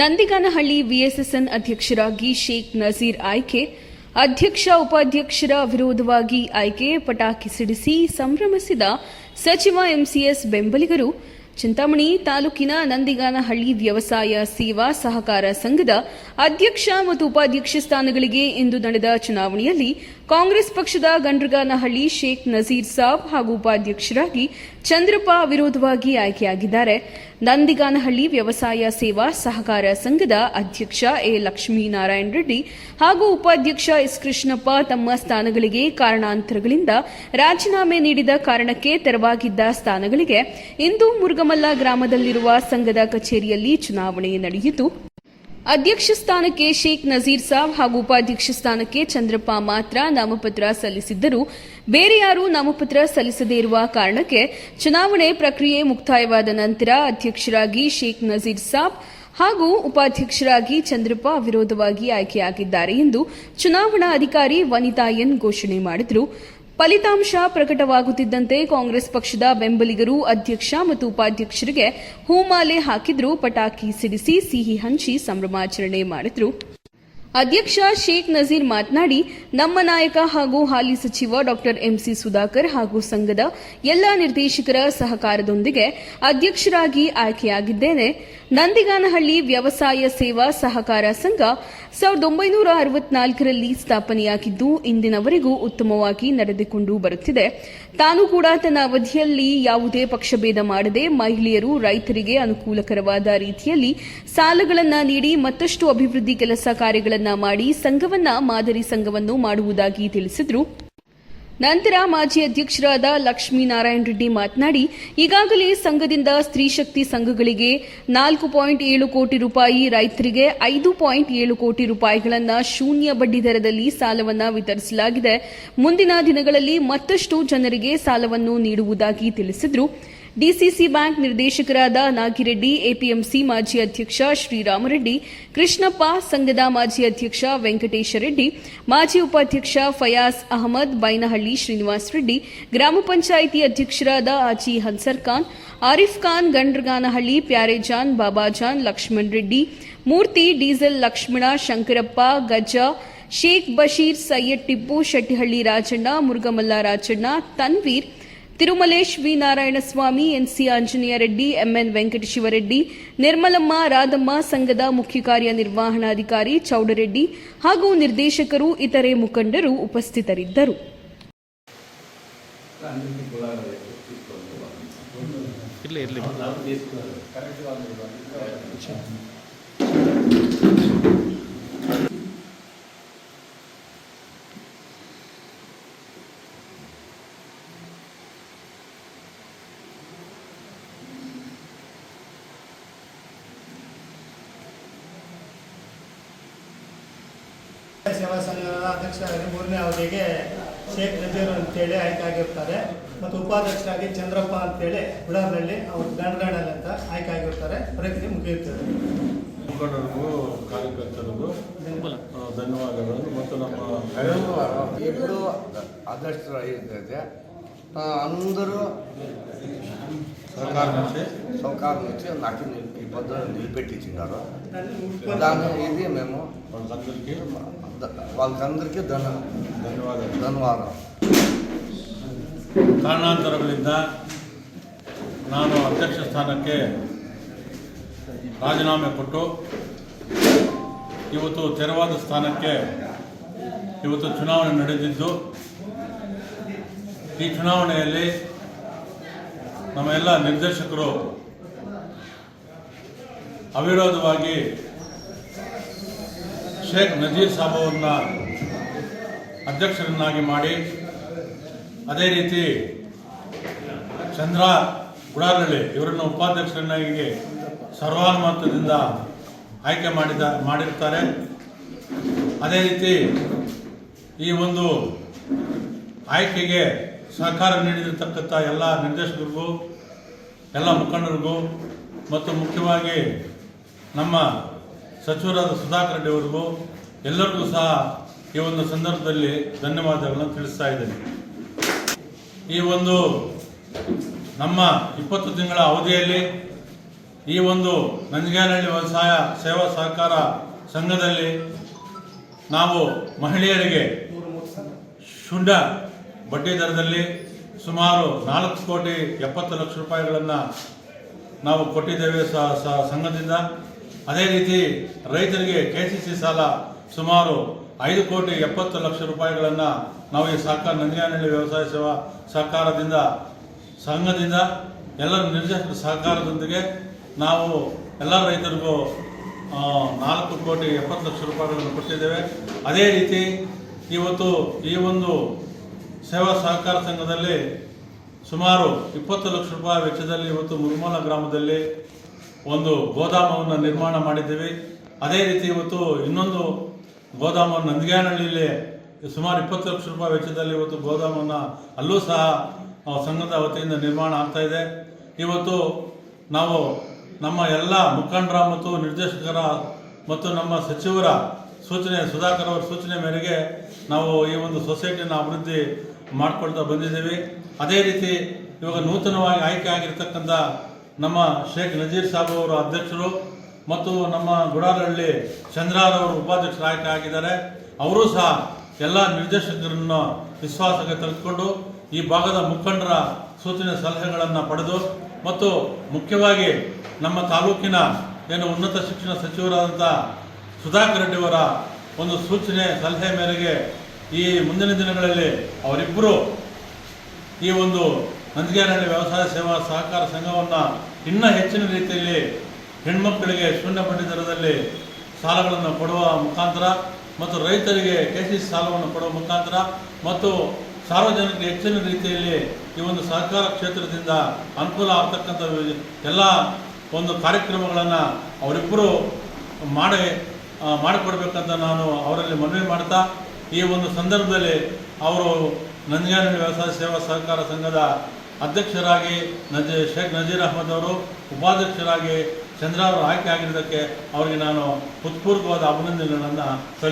Nandiganahalli VSSN ಅಧ್ಯಕ್ಷರಾಗಿ ಶೇಖ್ ನಜೀರ್ ಆಯ್ಕೆ, ಅಧ್ಯಕ್ಷ ಉಪಾಧ್ಯಕ್ಷರ ವಿರೋಧವಾಗಿ ಆಯ್ಕೆ ಪಟಾಕಿ ಸಿಡಿಸಿ ಸಂಭ್ರಮಿಸಿದ ಸಚಿವ ಎಂಸಿಎಸ್ ಬೆಂಬಲಿಗರು, ಚಿಂತಾಮಣಿ ತಾಲೂಕಿನ ನಂದಿಗಾನಹಳ್ಳಿ ವ್ಯವಸಾಯ ಸೇವಾ ಸಹಕಾರ ಸಂಘದ ಅಧ್ಯಕ್ಷ ಮತ್ತು ಉಪಾಧ್ಯಕ್ಷ ಸ್ಥಾನಗಳಿಗೆ ಇಂದು ನಡೆದ ಚುನಾವಣೆಯಲ್ಲಿ ಕಾಂಗ್ರೆಸ್ ಪಕ್ಷದ ಗಂಡ್ರಗಾನಹಳ್ಳಿ ಶೇಖ್ ನಜೀರ್ ಸಾಬ್ ಹಾಗೂ ಉಪಾಧ್ಯಕ್ಷರಾಗಿ ಚಂದ್ರಪ್ಪ ವಿರೋಧವಾಗಿ ಆಯ್ಕೆಯಾಗಿದ್ದಾರೆ. ನಂದಿಗಾನಹಳ್ಳಿ ವ್ಯವಸಾಯ ಸೇವಾ ಸಹಕಾರ ಸಂಘದ ಅಧ್ಯಕ್ಷ ಎ ಲಕ್ಷ್ಮೀನಾರಾಯಣ ರೆಡ್ಡಿ ಹಾಗೂ ಉಪಾಧ್ಯಕ್ಷ ಎಸ್ ಕೃಷ್ಣಪ್ಪ ತಮ್ಮ ಸ್ಥಾನಗಳಿಗೆ ಕಾರಣಾಂತರಗಳಿಂದ ರಾಜೀನಾಮೆ ನೀಡಿದ ಕಾರಣಕ್ಕೆ ತೆರವಾಗಿದ್ದ ಸ್ಥಾನಗಳಿಗೆ ಇಂದು ಮುರುಗಮಲ್ಲ ಗ್ರಾಮದಲ್ಲಿರುವ ಸಂಘದ ಕಚೇರಿಯಲ್ಲಿ ಚುನಾವಣೆ ನಡೆಯಿತು. ಅಧ್ಯಕ್ಷ ಸ್ಥಾನಕ್ಕೆ ಶೇಖ್ ನಜೀರ್ ಸಾಬ್ ಹಾಗೂ ಉಪಾಧ್ಯಕ್ಷ ಸ್ಥಾನಕ್ಕೆ ಚಂದ್ರಪ್ಪ ಮಾತ್ರ ನಾಮಪತ್ರ ಸಲ್ಲಿಸಿದ್ದರು. ಬೇರೆ ಯಾರೂ ನಾಮಪತ್ರ ಸಲ್ಲಿಸದೇ ಇರುವ ಕಾರಣಕ್ಕೆ ಚುನಾವಣೆ ಪ್ರಕ್ರಿಯೆ ಮುಕ್ತಾಯವಾದ ನಂತರ ಅಧ್ಯಕ್ಷರಾಗಿ ಶೇಖ್ ನಜೀರ್ ಸಾಬ್ ಹಾಗೂ ಉಪಾಧ್ಯಕ್ಷರಾಗಿ ಚಂದ್ರಪ್ಪ ವಿರೋಧವಾಗಿ ಆಯ್ಕೆಯಾಗಿದ್ದಾರೆ ಎಂದು ಚುನಾವಣಾ ಅಧಿಕಾರಿ ವನಿತಾ ಎನ್ ಘೋಷಣೆ ಮಾಡಿದರು. ಫಲಿತಾಂಶ ಪ್ರಕಟವಾಗುತ್ತಿದ್ದಂತೆ ಕಾಂಗ್ರೆಸ್ ಪಕ್ಷದ ಬೆಂಬಲಿಗರು ಅಧ್ಯಕ್ಷ ಮತ್ತು ಉಪಾಧ್ಯಕ್ಷರಿಗೆ ಹೂಮಾಲೆ ಹಾಕಿದ್ರು, ಪಟಾಕಿ ಸಿಡಿಸಿ, ಸಿಹಿ ಹಂಚಿ, ಸಂಭ್ರಮಾಚರಣೆ ಮಾಡಿದ್ರು. ಅಧ್ಯಕ್ಷ ಶೇಖ್ ನಜೀರ್ ಮಾತನಾಡಿ, ನಮ್ಮ ನಾಯಕ ಹಾಗೂ ಹಾಲಿ ಸಚಿವ ಡಾಕ್ಟರ್ ಎಂಸಿ ಸುಧಾಕರ್ ಹಾಗೂ ಸಂಘದ ಎಲ್ಲ ನಿರ್ದೇಶಕರ ಸಹಕಾರದೊಂದಿಗೆ ಅಧ್ಯಕ್ಷರಾಗಿ ಆಯ್ಕೆಯಾಗಿದ್ದೇನೆ. ನಂದಿಗಾನಹಳ್ಳಿ ವ್ಯವಸಾಯ ಸೇವಾ ಸಹಕಾರ ಸಂಘ ಸಾವಿರದ ಒಂಬೈನೂರ ಅರವತ್ನಾಲ್ಕರಲ್ಲಿ ಸ್ಥಾಪನೆಯಾಗಿದ್ದು ಇಂದಿನವರೆಗೂ ಉತ್ತಮವಾಗಿ ನಡೆದುಕೊಂಡು ಬರುತ್ತಿದೆ. ತಾನು ಕೂಡ ತನ್ನ ಅವಧಿಯಲ್ಲಿ ಯಾವುದೇ ಪಕ್ಷಭೇದ ಮಾಡದೆ ಮಹಿಳೆಯರು ರೈತರಿಗೆ ಅನುಕೂಲಕರವಾದ ರೀತಿಯಲ್ಲಿ ಸಾಲಗಳನ್ನು ನೀಡಿ ಮತ್ತಷ್ಟು ಅಭಿವೃದ್ಧಿ ಕೆಲಸ ಕಾರ್ಯಗಳನ್ನು ಮಾಡಿ ಸಂಘವನ್ನ ಮಾದರಿ ಸಂಘವನ್ನು ಮಾಡುವುದಾಗಿ ತಿಳಿಸಿದರು. ನಂತರ ಮಾಜಿ ಅಧ್ಯಕ್ಷರಾದ ಲಕ್ಷ್ಮೀನಾರಾಯಣ ರೆಡ್ಡಿ ಮಾತನಾಡಿ, ಈಗಾಗಲೇ ಸಂಘದಿಂದ ಸ್ತ್ರೀ ಶಕ್ತಿ ಸಂಘಗಳಿಗೆ ನಾಲ್ಕು ಪಾಯಿಂಟ್ ಏಳು ಕೋಟಿ ರೂಪಾಯಿ ರೈತರಿಗೆ ಐದು ಪಾಯಿಂಟ್ ಏಳು ಕೋಟಿ ರೂಪಾಯಿಗಳನ್ನು ಶೂನ್ಯ ಬಡ್ಡಿ ದರದಲ್ಲಿ ಸಾಲವನ್ನು ವಿತರಿಸಲಾಗಿದೆ. ಮುಂದಿನ ದಿನಗಳಲ್ಲಿ ಮತ್ತಷ್ಟು ಜನರಿಗೆ ಸಾಲವನ್ನು ನೀಡುವುದಾಗಿ ತಿಳಿಸಿದರು. ಡಿಸಿಸಿ ಬ್ಯಾಂಕ್ ನಿರ್ದೇಶಕರಾದ ನಾಗಿರೆಡ್ಡಿ ಎಪಿಎಂಸಿ ಮಾಜಿ ಅಧ್ಯಕ್ಷ ಶ್ರೀರಾಮರೆಡ್ಡಿ ಕೃಷ್ಣಪ್ಪ ಸಂಘದ ಮಾಜಿ ಅಧ್ಯಕ್ಷ ವೆಂಕಟೇಶ ರೆಡ್ಡಿ ಮಾಜಿ ಉಪಾಧ್ಯಕ್ಷ ಫಯಾಜ್ ಅಹಮದ್ ಬೈನಹಳ್ಳಿ ಶ್ರೀನಿವಾಸ್ ರೆಡ್ಡಿ ಗ್ರಾಮ ಪಂಚಾಯಿತಿ ಅಧ್ಯಕ್ಷರಾದ ಆಚಿ ಹನ್ಸರ್ Khan Arif Khan Gandraganahalli Pyarejan Babajan Lakshman Reddy Murthy diesel Lakshmana Shankarappa ಗಜ್ಜ Sheikh Basheer Syed Tippu Shettihalli Rajanna Murugamalla Rajanna Tanveer Thirumalesh V Narayanaswamy NC Anjaneya Reddy MN Venkatashivareddy, Nirmalamma Radhamma ಸಂಘದ ಮುಖ್ಯ ಕಾರ್ಯನಿರ್ವಹಣಾಧಿಕಾರಿ ಚೌಡರೆಡ್ಡಿ ಹಾಗೂ ನಿರ್ದೇಶಕರು ಇತರೆ ಮುಖಂಡರು ಉಪಸ್ಥಿತರಿದ್ದರು. ಇರಲಿ ಇರಲಿ. ಸೇವಾ ಸಂಘದ ಅಧ್ಯಕ್ಷರಾಗಿ ಮೂರನೇ ಅವಧಿಗೆ ಶೇಖ್ ನಜೀರ್ ಅಂತೇಳಿ ಆಯ್ಕೆಯಾಗಿರ್ತಾರೆ. ಮತ್ತು ಉಪಾಧ್ಯಕ್ಷರಾಗಿ ಚಂದ್ರಪ್ಪ ಅಂತೇಳಿ ಗುಡಾರ್ನಳ್ಳಿ ಅವರು ಗಣಗಣಲ್ಲಿ ಅಂತ ಆಯ್ಕೆಯಾಗಿರ್ತಾರೆ. ಪ್ರಗತಿ ಮುಗಿಯುತ್ತದೆ. ಮುಖಂಡರಿಗೂ ಕಾರ್ಯಕರ್ತರಿಗೂ ಧನ್ಯವಾದಗಳು ಮತ್ತು ನಮ್ಮ ಇಬ್ಬರು ಆದಷ್ಟು ಅಂದರು ಸಹಕಾರ నాకు ని- ఈ పద్ధతి నిలబెట్టించినారు దాని ఇది మేము వాళ్ళందరికీ ద- వాళ్ళకందరికీ ధన ధన్యవాదాలు ధన్యవాదాలు ಕಾರಣಾಂತರಗಳಿಂದ ನಾನು ಅಧ್ಯಕ್ಷ ಸ್ಥಾನಕ್ಕೆ ರಾಜೀನಾಮೆ ಕೊಟ್ಟು ಇವತ್ತು ತೆರವಾದ ಸ್ಥಾನಕ್ಕೆ ಇವತ್ತು ಚುನಾವಣೆ ನಡೆದಿದ್ದು ಈ ಚುನಾವಣೆಯಲ್ಲಿ ನಮ್ಮ ಎಲ್ಲ ನಿರ್ದೇಶಕರು ಅವಿರೋಧವಾಗಿ ಶೇಖ್ ನಜೀರ್ ಸಾಬ್ ಅಧ್ಯಕ್ಷರನ್ನಾಗಿ ಮಾಡಿ, ಅದೇ ರೀತಿ ಚಂದ್ರ ಗುಡಾರಳ್ಳಿ ಇವರನ್ನು ಉಪಾಧ್ಯಕ್ಷರನ್ನಾಗಿ ಸರ್ವಾನುಮತದಿಂದ ಆಯ್ಕೆ ಮಾಡಿದ, ಮಾಡಿರ್ತಾರೆ. ಅದೇ ರೀತಿ ಈ ಒಂದು ಆಯ್ಕೆಗೆ ಸಹಕಾರ ನೀಡಿರತಕ್ಕಂಥ ಎಲ್ಲ ನಿರ್ದೇಶಕರಿಗೂ, ಎಲ್ಲ ಮುಖಂಡರಿಗೂ, ಮತ್ತು ಮುಖ್ಯವಾಗಿ ನಮ್ಮ ಸಚಿವರಾದ ಸುಧಾಕರ್ ರೆಡ್ಡಿ ಅವರಿಗೂ ಎಲ್ಲರಿಗೂ ಸಹ ಈ ಒಂದು ಸಂದರ್ಭದಲ್ಲಿ ಧನ್ಯವಾದಗಳನ್ನು ತಿಳಿಸ್ತಾ ಇದ್ದೇನೆ. ಈ ಒಂದು ನಮ್ಮ ಇಪ್ಪತ್ತು ತಿಂಗಳ ಅವಧಿಯಲ್ಲಿ ಈ ಒಂದು ನಂಜಗಾನಹಳ್ಳಿ ವ್ಯವಸಾಯ ಸೇವಾ ಸಹಕಾರ ಸಂಘದಲ್ಲಿ ನಾವು ಮಹಿಳೆಯರಿಗೆ ಶುಂಠ ಬಡ್ಡಿ ದರದಲ್ಲಿ ಸುಮಾರು ನಾಲ್ಕು ಕೋಟಿ ಎಪ್ಪತ್ತು ಲಕ್ಷ ರೂಪಾಯಿಗಳನ್ನು ನಾವು ಕೊಟ್ಟಿದ್ದೇವೆ ಸಂಘದಿಂದ. ಅದೇ ರೀತಿ ರೈತರಿಗೆ ಕೆ ಸಾಲ ಸುಮಾರು ಐದು ಕೋಟಿ ಎಪ್ಪತ್ತು ಲಕ್ಷ ರೂಪಾಯಿಗಳನ್ನು ನಾವು ಈ ಸಹಕಾರ ನಂದಿಗಾನಹಳ್ಳಿ ವ್ಯವಸಾಯ ಸೇವಾ ಸಹಕಾರದಿಂದ ಸಂಘದಿಂದ, ಎಲ್ಲ ನಿರ್ದೇಶಕರ ಸಹಕಾರದೊಂದಿಗೆ ನಾವು ಎಲ್ಲ ರೈತರಿಗೂ ನಾಲ್ಕು ಕೋಟಿ ಎಪ್ಪತ್ತು ಲಕ್ಷ ರೂಪಾಯಿಗಳನ್ನು ಕೊಟ್ಟಿದ್ದೇವೆ. ಅದೇ ರೀತಿ ಇವತ್ತು ಈ ಒಂದು ಸೇವಾ ಸಹಕಾರ ಸಂಘದಲ್ಲಿ ಸುಮಾರು ಇಪ್ಪತ್ತು ಲಕ್ಷ ರೂಪಾಯಿ ವೆಚ್ಚದಲ್ಲಿ ಇವತ್ತು ಮುರುಮಲ ಗ್ರಾಮದಲ್ಲಿ ಒಂದು ಗೋದಾಮವನ್ನು ನಿರ್ಮಾಣ ಮಾಡಿದ್ದೀವಿ. ಅದೇ ರೀತಿ ಇವತ್ತು ಇನ್ನೊಂದು ಗೋದಾಮನ್ನು ನಂದಿಗೇನಹಳ್ಳಿಯಲ್ಲಿ ಸುಮಾರು ಇಪ್ಪತ್ತು ಲಕ್ಷ ರೂಪಾಯಿ ವೆಚ್ಚದಲ್ಲಿ ಇವತ್ತು ಗೋದಾಮನ್ನು ಅಲ್ಲೂ ಸಹ ಸಂಘದ ವತಿಯಿಂದ ನಿರ್ಮಾಣ ಆಗ್ತಾ ಇದೆ. ಇವತ್ತು ನಾವು ನಮ್ಮ ಎಲ್ಲ ಮುಖಂಡರ ಮತ್ತು ನಿರ್ದೇಶಕರ ಮತ್ತು ನಮ್ಮ ಸಚಿವರ ಸೂಚನೆ, ಸುಧಾಕರ್ ಅವರ ಸೂಚನೆ ಮೇರೆಗೆ ನಾವು ಈ ಒಂದು ಸೊಸೈಟಿಯನ್ನು ಅಭಿವೃದ್ಧಿ ಮಾಡಿಕೊಳ್ತಾ ಬಂದಿದ್ದೀವಿ. ಅದೇ ರೀತಿ ಇವಾಗ ನೂತನವಾಗಿ ಆಯ್ಕೆ ಆಗಿರ್ತಕ್ಕಂಥ ನಮ್ಮ ಶೇಖ್ ನಜೀರ್ ಸಾಬ್ ಅವರು ಅಧ್ಯಕ್ಷರು ಮತ್ತು ನಮ್ಮ ಗುಡಾರಹಳ್ಳಿ ಚಂದ್ರಾರವರು ಉಪಾಧ್ಯಕ್ಷರು ಆಯ್ಕೆ ಆಗಿದ್ದಾರೆ ಅವರು ಸಹ ಎಲ್ಲ ನಿರ್ದೇಶಕರನ್ನು ವಿಶ್ವಾಸಕ್ಕೆ ತೆಗೆದುಕೊಂಡು ಈ ಭಾಗದ ಮುಖಂಡರ ಸೂಚನೆ ಸಲಹೆಗಳನ್ನು ಪಡೆದು ಮತ್ತು ಮುಖ್ಯವಾಗಿ ನಮ್ಮ ತಾಲೂಕಿನ ಏನು ಉನ್ನತ ಶಿಕ್ಷಣ ಸಚಿವರಾದಂಥ ಸುಧಾಕರ್ ರೆಡ್ಡಿಯವರ ಒಂದು ಸೂಚನೆ ಸಲಹೆ ಮೇರೆಗೆ ಈ ಮುಂದಿನ ದಿನಗಳಲ್ಲಿ ಅವರಿಬ್ಬರು ಈ ಒಂದು ನಂದಿಗೇನಹಳ್ಳಿ ವ್ಯವಸಾಯ ಸೇವಾ ಸಹಕಾರ ಸಂಘವನ್ನು ಇನ್ನೂ ಹೆಚ್ಚಿನ ರೀತಿಯಲ್ಲಿ ಹೆಣ್ಮಕ್ಕಳಿಗೆ ಶೂನ್ಯ ಬಡ್ಡಿ ದರದಲ್ಲಿ ಸಾಲಗಳನ್ನು ಕೊಡುವ ಮುಖಾಂತರ ಮತ್ತು ರೈತರಿಗೆ ಕೆ ಸಿ ಸಾಲವನ್ನು ಕೊಡುವ ಮುಖಾಂತರ ಮತ್ತು ಸಾರ್ವಜನಿಕರಿಗೆ ಹೆಚ್ಚಿನ ರೀತಿಯಲ್ಲಿ ಈ ಒಂದು ಸಹಕಾರ ಕ್ಷೇತ್ರದಿಂದ ಅನುಕೂಲ ಆಗ್ತಕ್ಕಂಥ ಎಲ್ಲ ಒಂದು ಕಾರ್ಯಕ್ರಮಗಳನ್ನು ಅವರಿಬ್ಬರು ಮಾಡಿ ಮಾಡಿಕೊಡ್ಬೇಕಂತ ನಾನು ಅವರಲ್ಲಿ ಮನವಿ ಮಾಡ್ತಾ, ಈ ಒಂದು ಸಂದರ್ಭದಲ್ಲಿ ಅವರು ನಂಜನಹಳ್ಳಿ ವ್ಯವಸಾಯ ಸೇವಾ ಸಹಕಾರ ಸಂಘದ ಅಧ್ಯಕ್ಷರಾಗಿ ನಜ, ಶೇಖ್ ನಜೀರ್ ಅಹಮದ್ ಅವರು ಉಪಾಧ್ಯಕ್ಷರಾಗಿ ಚಂದ್ರ ಅವರು ಆಯ್ಕೆ ಆಗಿರೋದಕ್ಕೆ ಅವರಿಗೆ ನಾನು ಹೃತ್ಪೂರ್ವಕವಾದ ಅಭಿನಂದನೆಗಳನ್ನು ಸಲ್ಲಿಸ್ತೇನೆ.